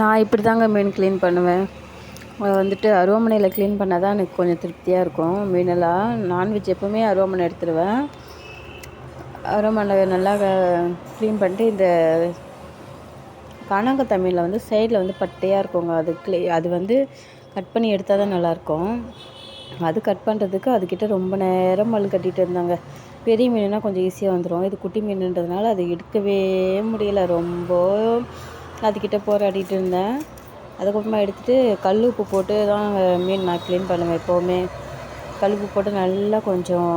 நான் இப்படி தாங்க மீன் க்ளீன் பண்ணுவேன். அது வந்துட்டு அருவாமனையில் க்ளீன் பண்ணால் தான் எனக்கு கொஞ்சம் திருப்தியாக இருக்கும். மீனெல்லாம் நான்வெஜ் எப்போவுமே அருவாமனை எடுத்துடுவேன் அருவாமனை நல்லா க்ளீன் பண்ணிட்டு இந்த காணாங்கத்தை தமிழில் வந்து சைடில் வந்து பட்டையாக இருக்குங்க. அது க்ளீ அது வந்து கட் பண்ணி எடுத்தால் தான் நல்லாயிருக்கும். அது கட் பண்ணுறதுக்கு அதுக்கிட்ட ரொம்ப நேரம் மல் கட்டிகிட்டு இருந்தாங்க. பெரிய மீனுனா கொஞ்சம் ஈஸியாக வந்துடும் இது குட்டி மீனுன்றதுனால அது எடுக்கவே முடியல. ரொம்ப அதுக்கிட்ட போராடிட்டு இருந்தேன். அதுக்கப்புறமா எடுத்துகிட்டு கல் உப்பு போட்டு தான் மீன் நான் க்ளீன் பண்ணுவேன் எப்போவுமே. கல் உப்பு போட்டு நல்லா கொஞ்சம்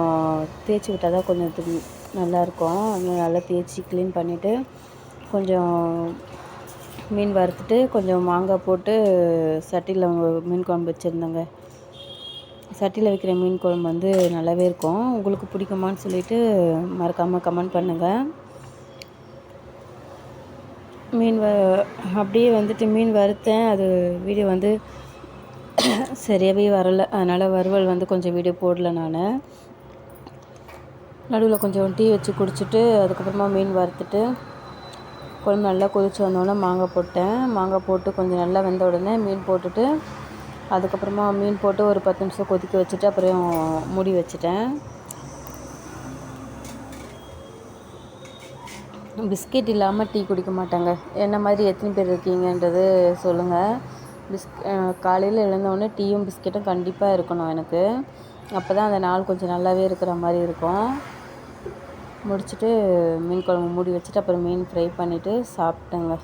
தேய்ச்சி விட்டால் தான் கொஞ்சம் இது நல்லாயிருக்கும். நல்லா தேய்ச்சி க்ளீன் பண்ணிவிட்டு கொஞ்சம் மீன் வறுத்துட்டு கொஞ்சம் மாங்காய் போட்டு சட்டியில் மீன் குழம்பு வச்சுருந்தேங்க. சட்டியில் வைக்கிற மீன் குழம்பு வந்து நல்லாவே இருக்கும். உங்களுக்கு பிடிக்குமான்னு சொல்லிட்டு மறக்காமல் கமெண்ட் பண்ணுங்கள் மீன் வ அப்படியே வந்துட்டு மீன் வறுத்தேன். அது வீடியோ வந்து சரியாகவே வரலை. அதனால் வறுவல் வந்து கொஞ்சம் வீடியோ போடல நான். நடுவில் கொஞ்சம் டீ வச்சு குடிச்சிட்டு அதுக்கப்புறமா மீன் வறுத்துட்டு குழம்பு நல்லா கொதிச்சு வந்தோடனே மாங்காய் போட்டேன். மாங்காய் போட்டு கொஞ்சம் நல்லா வெந்த உடனே மீன் போட்டுட்டு அதுக்கப்புறமா மீன் போட்டு ஒரு பத்து நிமிஷம் கொதிக்க வச்சுட்டு அப்புறம் மூடி வச்சுட்டேன். பிஸ்கெட் இல்லாமல் டீ குடிக்க மாட்டாங்க. என்ன மாதிரி எத்தனை பேர் இருக்கீங்கன்றது சொல்லுங்கள் பிஸ் காலையில் எழுந்தவொடனே டீயும் பிஸ்கெட்டும் கண்டிப்பாக இருக்கணும் எனக்கு. அப்போ தான் அந்த நாள் கொஞ்சம் நல்லாவே இருக்கிற மாதிரி இருக்கும். முடிச்சுட்டு மீன் குழம்பு மூடி வச்சுட்டு அப்புறம் மீன் ஃப்ரை பண்ணிவிட்டு சாப்பிட்டேங்க.